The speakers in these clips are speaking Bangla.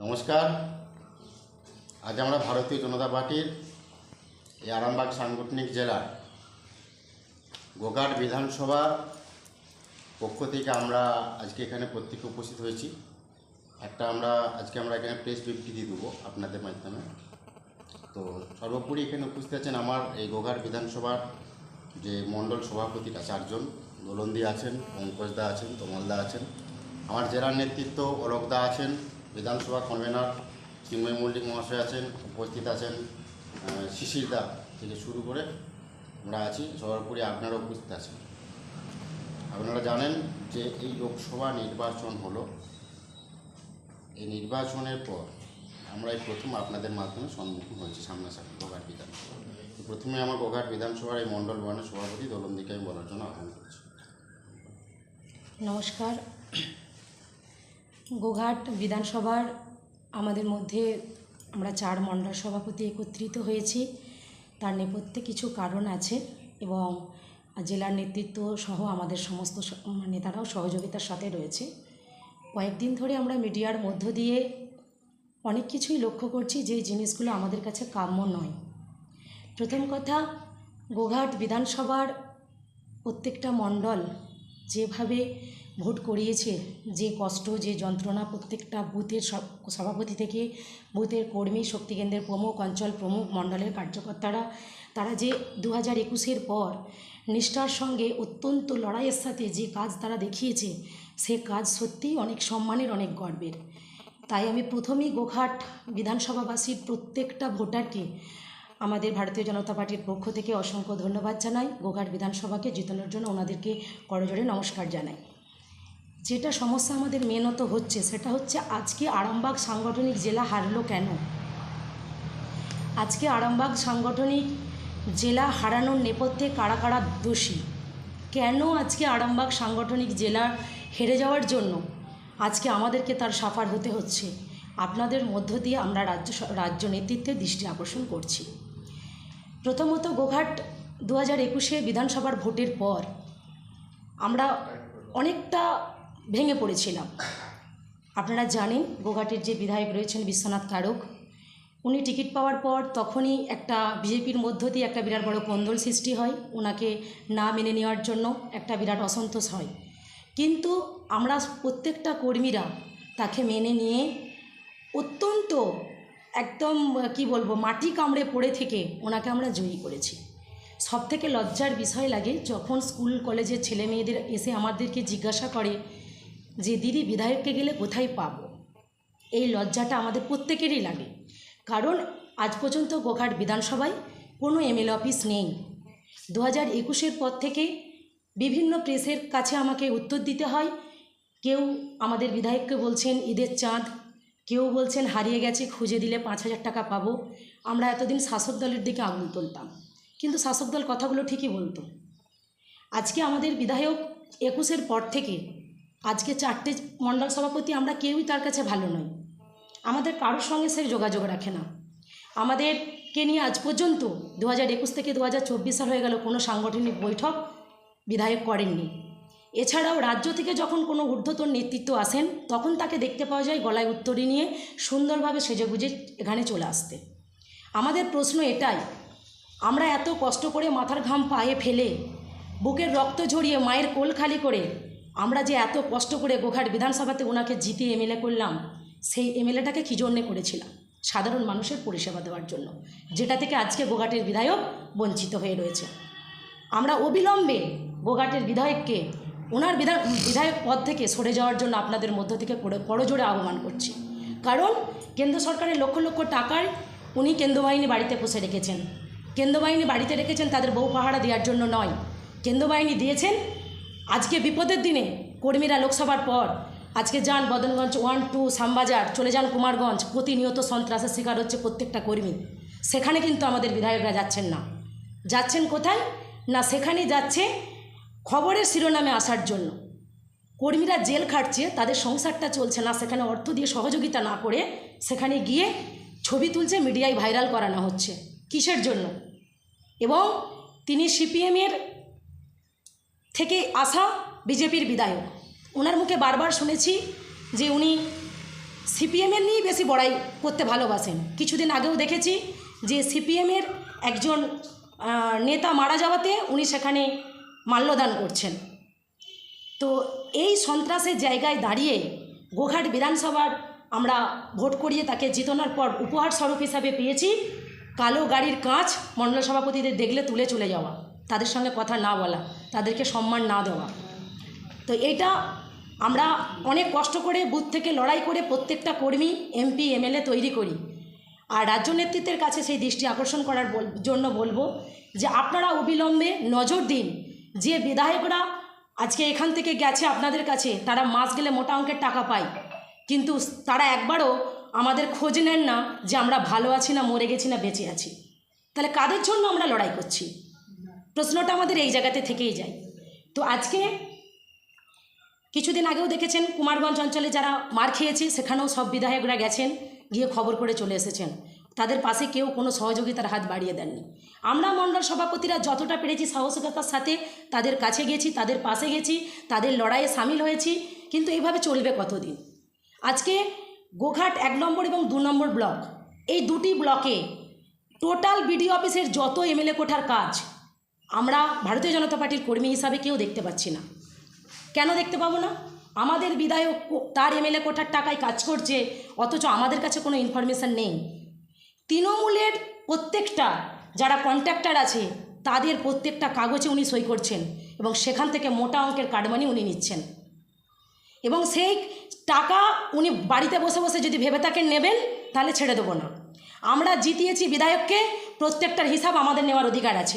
নমস্কার। আজ আমরা ভারতীয় জনতা পার্টির এই আরামবাগ সাংগঠনিক জেলার গোঘাট বিধানসভার পক্ষ থেকে আমরা আজকে এখানে প্রত্যেকে উপস্থিত হয়েছি। একটা আমরা, আজকে আমরা এখানে প্রেস বিবৃতি দেবো আপনাদের মাধ্যমে। তো সর্বোপরি এখানে উপস্থিত আছেন আমার এই গোঘাট বিধানসভার যে মণ্ডল সভাপতিরা চারজন দোলন্দি আছেন পঙ্কজদা আছেন তমলদা আছেন। আমার জেলার নেতৃত্ব অলোকদা আছেন বিধানসভা কনভেনার চিন্ময় মল্লিক মহাশয় আছেন, উপস্থিত আছেন শিশিরদা থেকে শুরু করে আমরা আছি সর্বোপরি আপনারা উপস্থিত আছেন। আপনারা জানেন যে এই লোকসভা নির্বাচন হলো। এই নির্বাচনের পর আমরা এই প্রথম আপনাদের মাধ্যমে সম্মুখীন হয়েছি সামনাসামনি গোঘাট বিধানসভা। প্রথমে আমার গোঘাট বিধানসভার এই মণ্ডল ওয়ানের সভাপতি দোলন্দিকে আমি বলার জন্য আহ্বান করছি। নমস্কার। গোঘাট বিধানসভার আমাদের মধ্যে আমরা চার মণ্ডল সভাপতি একত্রিত হয়েছি। তার নেপথ্যে কিছু কারণ আছে এবং জেলার নেতৃত্ব সহ আমাদের সমস্ত নেতারাও সহযোগিতার সাথে রয়েছে। কয়েকদিন ধরে আমরা মিডিয়ার মধ্য দিয়ে অনেক কিছুই লক্ষ্য করছি যে জিনিসগুলো আমাদের কাছে কাম্য নয়। প্রথম কথা, গোঘাট বিধানসভার প্রত্যেকটা মণ্ডল যেভাবে ভোট করিয়েছে, যে কষ্ট, যে যন্ত্রণা প্রত্যেকটা বুথের সভাপতি থেকে বুথের কর্মী, শক্তিকেন্দ্রের প্রমুখ, অঞ্চল প্রমুখ, মণ্ডলের কার্যকর্তারা, তারা যে দু হাজার একুশের পর নিষ্ঠার সঙ্গে অত্যন্ত লড়াইয়ের সাথে যে কাজ তারা দেখিয়েছে, সে কাজ সত্যিই অনেক সম্মানের, অনেক গর্বের। তাই আমি প্রথমেই গোঘাট বিধানসভাবাসীর প্রত্যেকটা ভোটারকে আমাদের ভারতীয় জনতা পার্টির পক্ষ থেকে অসংখ্য ধন্যবাদ জানাই। গোঘাট বিধানসভাকে জিতানোর জন্য ওনাদেরকে করজোড়ে নমস্কার জানাই। যেটা সমস্যা আমাদের মেনত হচ্ছে, সেটা হচ্ছে আজকে আরামবাগ সাংগঠনিক জেলা হারলো কেন? আজকে আরামবাগ সাংগঠনিক জেলা হারানোর নেপথ্যে কারা কারা দোষী? কেন আজকে আরামবাগ সাংগঠনিক জেলা হেরে যাওয়ার জন্য আজকে আমাদেরকে তার সাফার হতে হচ্ছে? আপনাদের মধ্য দিয়ে আমরা রাজ্য রাজ্য নেতৃত্বের দৃষ্টি আকর্ষণ করছি। প্রথমত গোঘাট দু হাজার একুশে বিধানসভার ভোটের পর আমরা অনেকটা ভেঙে পড়েছিলাম। আপনারা জানেন গোঘাটের যে বিধায়ক রয়েছেন বিশ্বনাথ কারক, উনি টিকিট পাওয়ার পর তখনই একটা বিজেপির মধ্য দিয়ে একটা বিরাট বড় কোন্দল সৃষ্টি হয়। ওনাকে না মেনে নেওয়ার জন্য একটা বিরাট অসন্তোষ হয়। কিন্তু আমরা প্রত্যেকটা কর্মীরা তাকে মেনে নিয়ে অত্যন্ত একদম, কি বলব, মাটি কামড়ে পড়ে থেকে ওনাকে আমরা জয়ী করেছি। সব থেকে লজ্জার বিষয় লাগে, যখন স্কুল, কলেজের ছেলে মেয়েদের এসে আমাদেরকে জিজ্ঞাসা করে যে দিদি বিধায়ককে গেলে কোথায় পাবো? এই লজ্জাটা আমাদের প্রত্যেকেরই লাগে। কারণ আজ পর্যন্ত গোঘাট বিধানসভায় কোনো এমএলএ অফিস নেই। দু হাজার একুশের পর থেকে বিভিন্ন প্রেসের কাছে আমাকে উত্তর দিতে হয়, কেউ আমাদের বিধায়ককে বলছেন, ঈদের চাঁদ। কেউ বলছেন, হারিয়ে গেছে, খুঁজে দিলে পাঁচ হাজার টাকা পাবো। আমরা এতদিন শাসক দলের দিকে আঙুল তুলতাম। কিন্তু শাসক দল কথাগুলো ঠিকই বলতো। আজকে আমাদের বিধায়ক একুশের পর থেকে আজকে চারটে মণ্ডল সভাপতি আমরা কেউই তার কাছে ভালো নই। আমাদের কারোর সঙ্গে সে যোগাযোগ রাখে না। আমাদেরকে নিয়ে আজ পর্যন্ত দু হাজার একুশ থেকে দু হাজার চব্বিশ সাল হয়ে গেল কোনো সাংগঠনিক বৈঠক বিধায়ক করেননি। এছাড়াও রাজ্য থেকে যখন কোনো ঊর্ধ্বতন নেতৃত্ব আসেন, তখন তাকে দেখতে পাওয়া যায় গলায় উত্তরী নিয়ে সুন্দরভাবে সেজেগুজে এখানে চলে আসতে। আমাদের প্রশ্ন এটাই, আমরা এত কষ্ট করে মাথার ঘাম পায়ে ফেলে, বুকের রক্ত ঝরিয়ে মায়ের কোল খালি করে আমরা যে এত কষ্ট করে গোঘাট বিধানসভাতে ওনাকে জিতিয়ে এমএলএ করলাম, সেই এমএলএটাকে কী জন্যে করেছিলাম? সাধারণ মানুষের পরিষেবা দেওয়ার জন্য, যেটা থেকে আজকে গোঘাটের বিধায়ক বঞ্চিত হয়ে রয়েছে। আমরা অবিলম্বে গোঘাটের বিধায়ককে, ওনার বিধায়ক বিধায়ক পদ থেকে সরে যাওয়ার জন্য আপনাদের মধ্য থেকে করে, করজোড়ে আহ্বান করছি। কারণ কেন্দ্র সরকারের লক্ষ লক্ষ টাকায় উনি কেন্দ্রবাহিনী বাড়িতে পুষে রেখেছেন। কেন্দ্রবাহিনী বাড়িতে রেখেছেন তাদের বউ পাহারা দেওয়ার জন্য নয়। কেন্দ্রবাহিনী দিয়েছেন আজকে বিপদের দিনে কর্মীরা লোকসভার পর আজকে যান বদনগঞ্জ ওয়ান টু শ্যামবাজার, চলে যান কুমারগঞ্জ, প্রতিনিয়ত সন্ত্রাসের শিকার হচ্ছে প্রত্যেকটা কর্মী। সেখানে কিন্তু আমাদের বিধায়করা যাচ্ছেন না। যাচ্ছেন কোথায়? না, সেখানে যাচ্ছে খবরের শিরোনামে আসার জন্য। কর্মীরা জেল খাটছে, তাদের সংসারটা চলছে না, সেখানে অর্থ দিয়ে সহযোগিতা না করে সেখানে গিয়ে ছবি তুলছে, মিডিয়ায় ভাইরাল করানো হচ্ছে। কিসের জন্য? এবং তিনি সিপিএমের থেকে আসা বিজেপির বিধায়ক। ওনার মুখে বারবার শুনেছি যে উনি সিপিএমের নিয়েই বেশি বড়াই করতে ভালোবাসেন। কিছুদিন আগেও দেখেছি যে সিপিএমের একজন নেতা মারা যাওয়াতে উনি সেখানে মাল্যদান করছেন। তো এই সন্ত্রাসের জায়গায় দাঁড়িয়ে গোঘাট বিধানসভার আমরা ভোট করিয়ে তাকে জিতানোর পর উপহার স্বরূপ হিসাবে পেয়েছি। কালো গাড়ির কাঁচ মণ্ডল সভাপতিদের দেখলে তুলে চলে যাওয়া। তাদের সঙ্গে কথা না বলা, তাদেরকে সম্মান না দেওয়া। তো এটা আমরা অনেক কষ্ট করে, বুথ থেকে লড়াই করে প্রত্যেকটা কর্মী, এমপি, এমএলএ তৈরি করি। আর রাজ্য নেতৃত্বের কাছে সেই দৃষ্টি আকর্ষণ করার জন্য বলব যে আপনারা অবিলম্বে নজর দিন। যে বিধায়করা আজকে এখান থেকে গেছে আপনাদের কাছে, তারা মাস গেলে মোটা অঙ্কের টাকা পায়। কিন্তু তারা একবারও আমাদের খোঁজ নেন না যে আমরা ভালো আছি না, মরে গেছি না, বেঁচে আছি। তাহলে কাদের জন্য আমরা লড়াই করছি? প্রশ্নটা আমাদের এই জায়গাতে থেকেই যায়। তো আজকে কিছুদিন আগেও দেখেছেন কুমারগঞ্জ অঞ্চলে যারা মার খেয়েছে, সেখানেও সব বিধায়করা গেছেন, গিয়ে খবর করে চলে এসেছেন। তাদের পাশে কেউ কোনো সহযোগিতার হাত বাড়িয়ে দেননি। আমরা মণ্ডল সভাপতিরা যতটা পেরেছি সাহসিকতার সাথে তাদের কাছে গেছি, তাদের পাশে গেছি, তাদের লড়াইয়ে সামিল হয়েছি, কিন্তু এইভাবে চলবে কতদিন? আজকে গোঘাট এক নম্বর এবং দু নম্বর ব্লক, এই দুটি ব্লকে টোটাল বিডিও অফিসের যত এমএলএ কোঠার কাজ আমরা ভারতীয় জনতা পার্টির কর্মী হিসাবে কেউ দেখতে পাচ্ছি না। কেন দেখতে পাবো না? আমাদের বিধায়ক তার এমএলএ কোঠার টাকায় কাজ করছে, অথচ আমাদের কাছে কোনো ইনফরমেশান নেই। তৃণমূলের প্রত্যেকটা যারা কন্ট্রাক্টর আছে, তাদের প্রত্যেকটা কাগজে উনি সই করছেন এবং সেখান থেকে মোটা অঙ্কের কাটমানি উনি নিচ্ছেন। এবং সেই টাকা উনি বাড়িতে বসে বসে যদি ভেবে থাকেন নেবেন, তাহলে ছেড়ে দেবো না। আমরা জিতিয়েছি বিধায়ককে, প্রত্যেকটার হিসাব আমাদের নেওয়ার অধিকার আছে।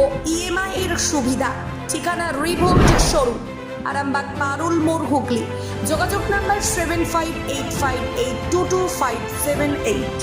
ও ইএমআই এর সুবিধা। ঠিকানা রিভোল্ট শোরুম, আরামবাগ, পারুল, মোড় হুগলি। যোগাযোগ number seven five eight five eight two two five seven eight